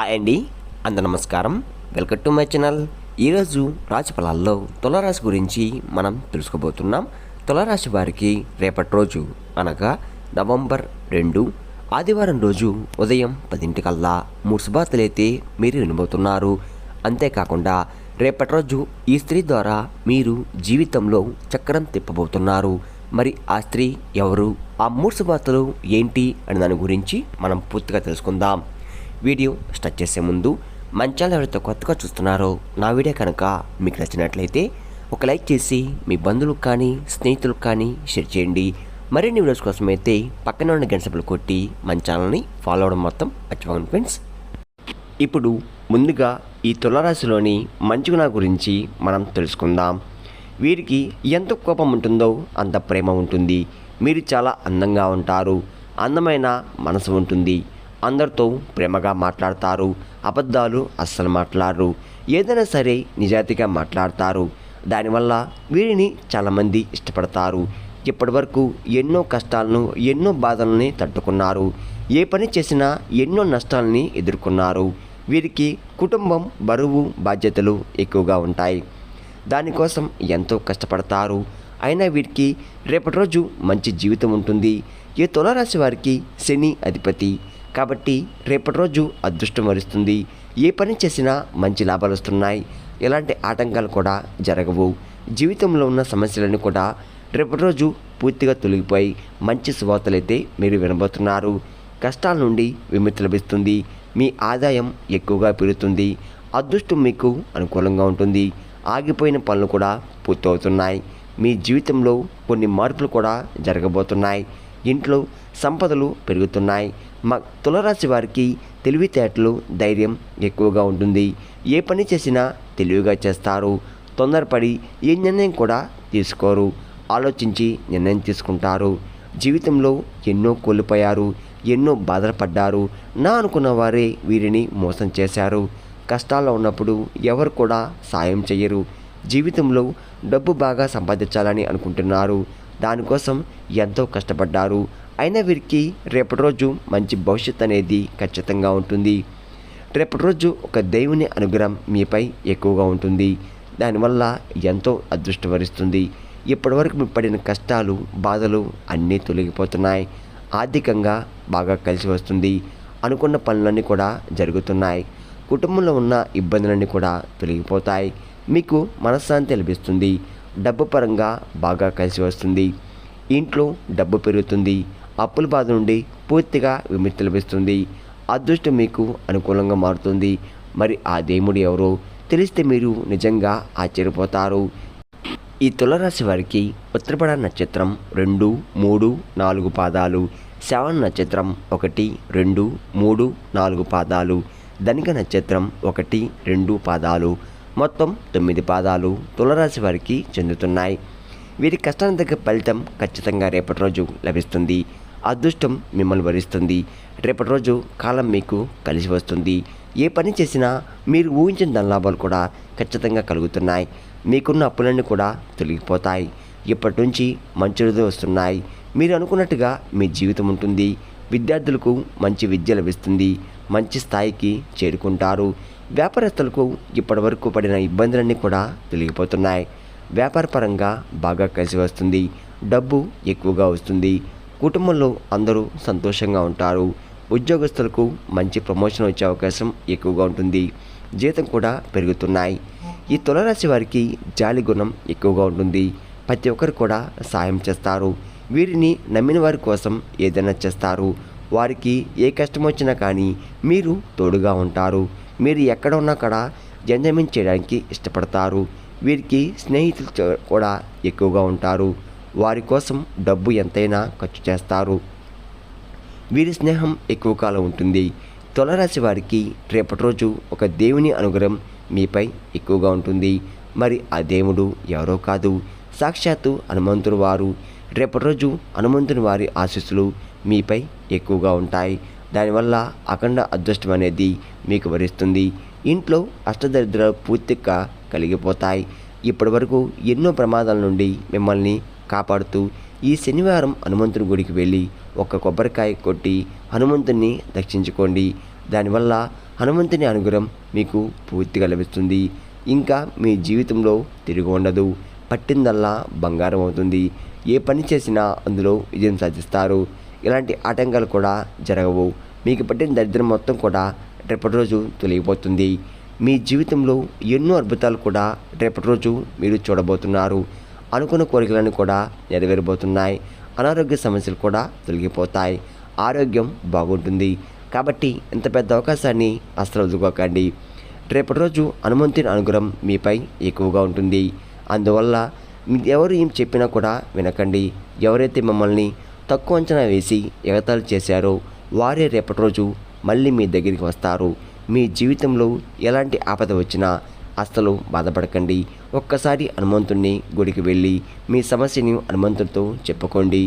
Hi అండి అంద నమస్కారం. Welcome to my channel. ఈరోజు రాశి ఫలాల్లో తులరాశి గురించి మనం తెలుసుకోబోతున్నాం. తులరాశి వారికి రేపటి రోజు అనగా నవంబర్ రెండు ఆదివారం రోజు ఉదయం పదింటికల్లా మూడు శుభార్తలైతే మీరు వినబోతున్నారు. అంతేకాకుండా రేపటి రోజు ఈ స్త్రీ ద్వారా మీరు జీవితంలో చక్రం తిప్పబోతున్నారు. మరి ఆ స్త్రీ ఎవరు? ఆ మూడు శుభార్తలు ఏంటి? అనే దాని గురించి మనం పూర్తిగా తెలుసుకుందాం. వీడియో స్టార్ట్ చేసే ముందు మంచాలు ఎవరైతే కొత్తగా చూస్తున్నారో నా వీడియో కనుక మీకు నచ్చినట్లయితే ఒక లైక్ చేసి మీ బంధువులకు కానీ స్నేహితులకు కానీ షేర్ చేయండి. మరిన్ని వీడియోస్ కోసం అయితే పక్కన ఉన్న గంటసభలు కొట్టి మన ఛానల్ని ఫాలో అవడం మొత్తం మర్చిపోకండి ఫ్రెండ్స్. ఇప్పుడు ముందుగా ఈ తులరాశిలోని మంచి గుణ గురించి మనం తెలుసుకుందాం. వీరికి ఎంత కోపం ఉంటుందో అంత ప్రేమ ఉంటుంది. మీరు చాలా అందంగా ఉంటారు. అందమైన మనసు ఉంటుంది. అందరితో ప్రేమగా మాట్లాడతారు. అబద్ధాలు అస్సలు మాట్లాడరు. ఏదైనా సరే నిజాయితీగా మాట్లాడతారు. దానివల్ల వీరిని చాలామంది ఇష్టపడతారు. ఇప్పటివరకు ఎన్నో కష్టాలను ఎన్నో బాధలని తట్టుకున్నారు. ఏ పని చేసినా ఎన్నో నష్టాలని ఎదుర్కొన్నారు. వీరికి కుటుంబం బరువు బాధ్యతలు ఎక్కువగా ఉంటాయి. దానికోసం ఎంతో కష్టపడతారు. అయినా వీరికి రేపటి రోజు మంచి జీవితం ఉంటుంది. ఈ తులారాశి వారికి శని అధిపతి. కాబట్టి రేపటి రోజు అదృష్టం వరిస్తుంది. ఏ పని చేసినా మంచి లాభాలు వస్తున్నాయి. ఎలాంటి ఆటంకాలు కూడా జరగవు. జీవితంలో ఉన్న సమస్యలను కూడా రేపటి రోజు పూర్తిగా తొలగిపోయి మంచి శుభార్తలైతే మీరు వినబోతున్నారు. కష్టాల నుండి విముక్తి లభిస్తుంది. మీ ఆదాయం ఎక్కువగా పెరుగుతుంది. అదృష్టం మీకు అనుకూలంగా ఉంటుంది. ఆగిపోయిన పనులు కూడా పూర్తవుతున్నాయి. మీ జీవితంలో కొన్ని మార్పులు కూడా జరగబోతున్నాయి. ఇంట్లో సంపదలు పెరుగుతున్నాయి. మా తులరాశి వారికి తెలివితేటలు ధైర్యం ఎక్కువగా ఉంటుంది. ఏ పని చేసినా తెలివిగా చేస్తారు. తొందరపడి ఏ నిర్ణయం కూడా తీసుకోరు. ఆలోచించి నిర్ణయం తీసుకుంటారు. జీవితంలో ఎన్నో కోల్పోయారు ఎన్నో బాధపడ్డారు. నా అనుకున్న వారే వీరిని మోసం చేశారు. కష్టాల్లో ఉన్నప్పుడు ఎవరు కూడా సాయం చేయరు జీవితంలో డబ్బు బాగా సంపాదించాలని అనుకుంటున్నారు. దానికోసం ఎంతో కష్టపడ్డారు. అయినా వీరికి రేపటి రోజు మంచి భవిష్యత్ అనేది ఖచ్చితంగా ఉంటుంది. రేపటి రోజు ఒక దేవుని అనుగ్రహం మీపై ఎక్కువగా ఉంటుంది. దానివల్ల ఎంతో అదృష్టం వరిస్తుంది. ఇప్పటివరకు మీ పడిన కష్టాలు బాధలు అన్నీ తొలగిపోతున్నాయి. ఆర్థికంగా బాగా కలిసి వస్తుంది. అనుకున్న పనులన్నీ కూడా జరుగుతున్నాయి. కుటుంబంలో ఉన్న ఇబ్బందులన్నీ కూడా తొలగిపోతాయి. మీకు మనశ్శాంతి లభిస్తుంది. డబ్బు పరంగా బాగా కలిసి వస్తుంది. ఇంట్లో డబ్బు పెరుగుతుంది. అప్పుల బాధ నుండి పూర్తిగా విముక్తి లభిస్తుంది. అదృష్టం మీకు అనుకూలంగా మారుతుంది. మరి ఆ దేవుడు ఎవరో తెలిస్తే మీరు నిజంగా ఆశ్చర్యపోతారు. ఈ తులరాశి వారికి ఉత్తరపడ నక్షత్రం రెండు మూడు నాలుగు పాదాలు శ్రవణ నక్షత్రం ఒకటి రెండు మూడు నాలుగు పాదాలు ధనిక నక్షత్రం ఒకటి రెండు పాదాలు మొత్తం తొమ్మిది పాదాలు తులరాశి వారికి చెందుతున్నాయి. వీరి కష్టానికి తగ్గ ఫలితం ఖచ్చితంగా రేపటి రోజు లభిస్తుంది. అదృష్టం మిమ్మల్ని వరిస్తుంది. రేపటి రోజు కాలం మీకు కలిసి వస్తుంది. ఏ పని చేసినా మీరు ఊహించిన ధనలాభాలు కూడా ఖచ్చితంగా కలుగుతున్నాయి. మీకున్న అప్పులన్నీ కూడా తొలగిపోతాయి. ఇప్పటి నుంచి మంచి రోజులు వస్తున్నాయి. మీరు అనుకున్నట్టుగా మీ జీవితం ఉంటుంది. విద్యార్థులకు మంచి విద్య లభిస్తుంది. మంచి స్థాయికి చేరుకుంటారు. వ్యాపారస్తులకు ఇప్పటివరకు పడిన ఇబ్బందులన్నీ కూడా తొలగిపోతున్నాయి. వ్యాపారపరంగా బాగా కలిసి వస్తుంది. డబ్బు ఎక్కువగా వస్తుంది. కుటుంబంలో అందరూ సంతోషంగా ఉంటారు. ఉద్యోగస్తులకు మంచి ప్రమోషన్ వచ్చే అవకాశం ఎక్కువగా ఉంటుంది. జీతం కూడా పెరుగుతున్నాయి. ఈ తులరాశి వారికి జాలి గుణం ఎక్కువగా ఉంటుంది. ప్రతి ఒక్కరు కూడా సాయం చేస్తారు. వీరిని నమ్మిన వారి కోసం ఏదైనా చేస్తారు. వారికి ఏ కష్టం వచ్చినా కానీ మీరు తోడుగా ఉంటారు. మీరు ఎక్కడ ఉన్నా కూడా ఎంజాయ్మెంట్ చేయడానికి ఇష్టపడతారు. వీరికి స్నేహితులు కూడా ఎక్కువగా ఉంటారు. వారి కోసం డబ్బు ఎంతైనా ఖర్చు చేస్తారు. వీరి స్నేహం ఎక్కువ కాలం ఉంటుంది. తులరాశి వారికి రేపటి రోజు ఒక దేవుని అనుగ్రహం మీపై ఎక్కువగా ఉంటుంది. మరి ఆ దేవుడు ఎవరో కాదు. సాక్షాత్తు హనుమంతుడు వారు. రేపటి రోజు హనుమంతుని వారి ఆశీస్సులు మీపై ఎక్కువగా ఉంటాయి. దానివల్ల అఖండ అదృష్టం అనేది మీకు వరిస్తుంది. ఇంట్లో అష్టదరిద్రాలు పూర్తిగా కలిగిపోతాయి. ఇప్పటివరకు ఎన్నో ప్రమాదాల నుండి మిమ్మల్ని కాపాడుతూ ఈ శనివారం హనుమంతుని గుడికి వెళ్ళి ఒక కొబ్బరికాయ కొట్టి హనుమంతుని దక్షించుకోండి. దానివల్ల హనుమంతుని అనుగ్రహం మీకు పూర్తిగా లభిస్తుంది. ఇంకా మీ జీవితంలో తిరిగి ఉండదు. పట్టిందల్లా బంగారం అవుతుంది. ఏ పని చేసినా అందులో విజయం సాధిస్తారు. ఇలాంటి ఆటంకాలు కూడా జరగవు. మీకు పట్టిన దరిద్రం మొత్తం కూడా రేపటి రోజు తొలగిపోతుంది. మీ జీవితంలో ఎన్నో అద్భుతాలు కూడా రేపటి రోజు మీరు చూడబోతున్నారు. అనుకున్న కోరికలను కూడా నెరవేరబోతున్నాయి. అనారోగ్య సమస్యలు కూడా తొలగిపోతాయి. ఆరోగ్యం బాగుంటుంది. కాబట్టి ఇంత పెద్ద అవకాశాన్ని అస్సలు వదులుకోకండి. రేపటి రోజు హనుమంతుని అనుగ్రహం మీపై ఎక్కువగా ఉంటుంది. అందువల్ల మీ- ఎవరు ఏం చెప్పినా కూడా వినకండి. ఎవరైతే మిమ్మల్ని తక్కువ అంచనా వేసి ఎగతాలు చేశారో వారే రేపటి రోజు మళ్ళీ మీ దగ్గరికి వస్తారు. మీ జీవితంలో ఎలాంటి ఆపద వచ్చినా అస్సలు బాధపడకండి. ఒక్కసారి హనుమంతుణ్ణి గుడికి వెళ్ళి మీ సమస్యని హనుమంతుడితో చెప్పుకోండి.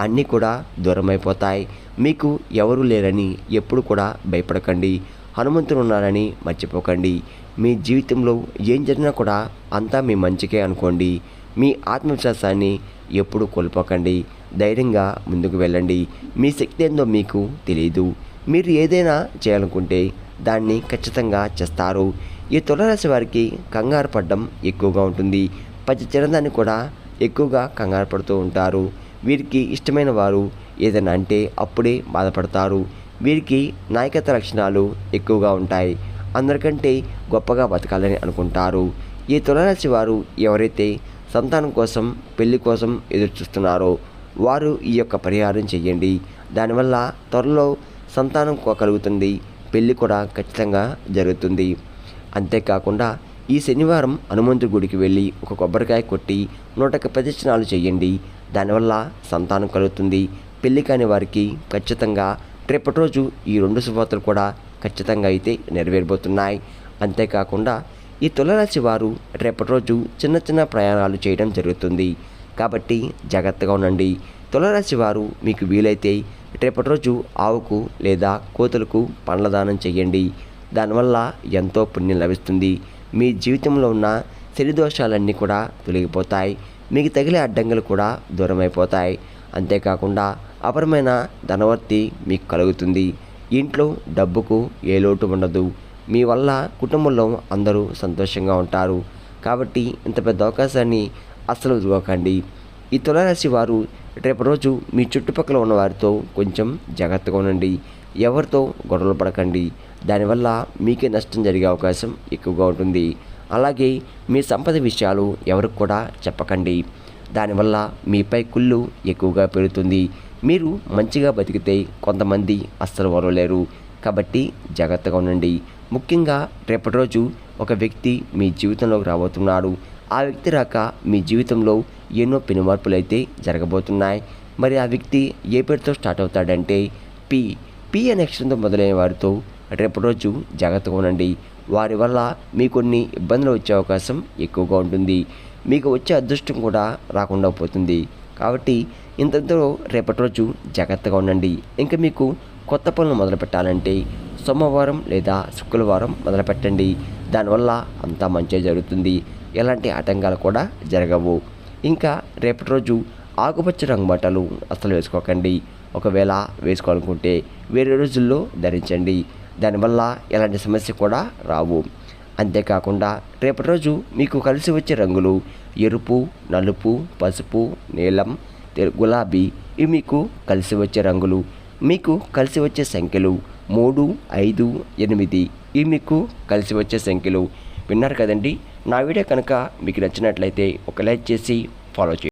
అన్నీ కూడా దూరమైపోతాయి. మీకు ఎవరు లేరని ఎప్పుడు కూడా భయపడకండి. హనుమంతుడు ఉన్నారని మర్చిపోకండి. మీ జీవితంలో ఏం జరిగినా కూడా అంతా మీ మంచికే అనుకోండి. మీ ఆత్మవిశ్వాసాన్ని ఎప్పుడు కోల్పోకండి. ధైర్యంగా ముందుకు వెళ్ళండి. మీ శక్తి ఏందో మీకు తెలియదు మీరు ఏదైనా చేయాలనుకుంటే దాన్ని ఖచ్చితంగా చేస్తారు. ఈ తులరాశి వారికి కంగారు పడడం ఎక్కువగా ఉంటుంది. పచ్చి చిరందాన్ని కూడా ఎక్కువగా కంగారు పడుతూ ఉంటారు. వీరికి ఇష్టమైన వారు ఏదైనా అంటే అప్పుడే బాధపడతారు. వీరికి నాయకత్వ లక్షణాలు ఎక్కువగా ఉంటాయి. అందరికంటే గొప్పగా బతకాలని అనుకుంటారు. ఈ తులరాశి వారు ఎవరైతే సంతానం కోసం పెళ్ళి కోసం ఎదురు చూస్తున్నారో వారు ఈ యొక్క పరిహారం చేయండి. దానివల్ల త్వరలో సంతానం కలుగుతుంది. పెళ్ళి కూడా ఖచ్చితంగా జరుగుతుంది. అంతేకాకుండా ఈ శనివారం హనుమంతు గుడికి వెళ్ళి ఒక కొబ్బరికాయ కొట్టి నూటక ప్రదక్షిణాలు చేయండి. దానివల్ల సంతానం కలుగుతుంది. పెళ్ళి కాని వారికి ఖచ్చితంగా రేపటి రోజు ఈ రెండు శుభవార్తలు కూడా ఖచ్చితంగా అయితే నెరవేరబోతున్నాయి. అంతేకాకుండా ఈ తులరాశి వారు రేపటి రోజు చిన్న చిన్న ప్రయాణాలు చేయడం జరుగుతుంది. కాబట్టి జాగ్రత్తగా ఉండండి. తులరాశి వారు మీకు వీలైతే రేపటి రోజు ఆవుకు లేదా కోతులకు పండ్ల దానం చేయండి. దానివల్ల ఎంతో పుణ్యం లభిస్తుంది. మీ జీవితంలో ఉన్న శరిదోషాలన్నీ కూడా తొలగిపోతాయి. మీకు తగిలే అడ్డంకులు కూడా దూరమైపోతాయి. అంతేకాకుండా అపరమైన ధనవర్తి మీకు కలుగుతుంది. ఇంట్లో డబ్బుకు ఏ లోటు ఉండదు. మీ వల్ల కుటుంబంలో అందరూ సంతోషంగా ఉంటారు. కాబట్టి ఇంత పెద్ద అవకాశాన్ని అస్సలు వదులుకోకండి. ఈ తులారాశి వారు రేపు రోజు మీ చుట్టుపక్కల ఉన్న వారితో కొంచెం జాగ్రత్తగా ఉండండి. ఎవరితో గొడవలు పడకండి. దానివల్ల మీకే నష్టం జరిగే అవకాశం ఎక్కువగా ఉంటుంది. అలాగే మీ సంపద విషయాలు ఎవరికి కూడా చెప్పకండి. దానివల్ల మీపై కుళ్ళు ఎక్కువగా పెరుగుతుంది. మీరు మంచిగా బతికితే కొంతమంది అస్సలు వరలేరు కాబట్టి జాగ్రత్తగా ఉండండి. ముఖ్యంగా రేపటి రోజు ఒక వ్యక్తి మీ జీవితంలోకి రాబోతున్నాడు. ఆ వ్యక్తి రాక మీ జీవితంలో ఎన్నో పెనుమార్పులు అయితే జరగబోతున్నాయి. మరి ఆ వ్యక్తి ఏ పేరుతో స్టార్ట్ అవుతాడంటే పి. పి అనే అక్షరంతో మొదలైన వారితో రేపటి రోజు జాగ్రత్తగా ఉండండి. వారి వల్ల మీ కొన్ని ఇబ్బందులు వచ్చే అవకాశం ఎక్కువగా ఉంటుంది. మీకు వచ్చే అదృష్టం కూడా రాకుండా పోతుంది. కాబట్టి ఇంతతో రేపటి రోజు జాగ్రత్తగా ఉండండి. ఇంకా మీకు కొత్త పనులు మొదలు పెట్టాలంటే సోమవారం లేదా శుక్రవారం మొదలుపెట్టండి. దానివల్ల అంతా మంచిగా జరుగుతుంది. ఎలాంటి ఆటంకాలు కూడా జరగవు. ఇంకా రేపటి రోజు ఆకుపచ్చ రంగు బట్టలు అస్సలు వేసుకోకండి. ఒకవేళ వేసుకోవాలనుకుంటే వేరే రోజుల్లో ధరించండి. దానివల్ల ఎలాంటి సమస్య కూడా రావు. అంతేకాకుండా రేపటి రోజు మీకు కలిసి వచ్చే రంగులు ఎరుపు నలుపు పసుపు నీలం తె- గులాబీ ఇవి మీకు కలిసి వచ్చే రంగులు. మీకు కలిసి వచ్చే సంఖ్యలు మూడు ఐదు ఎనిమిది ఇవి మీకు కలిసి వచ్చే సంఖ్యలు. విన్నారు కదండి? నా వీడియో కనుక మీకు నచ్చినట్లయితే ఒక లైక్ చేసి ఫాలో చేయండి.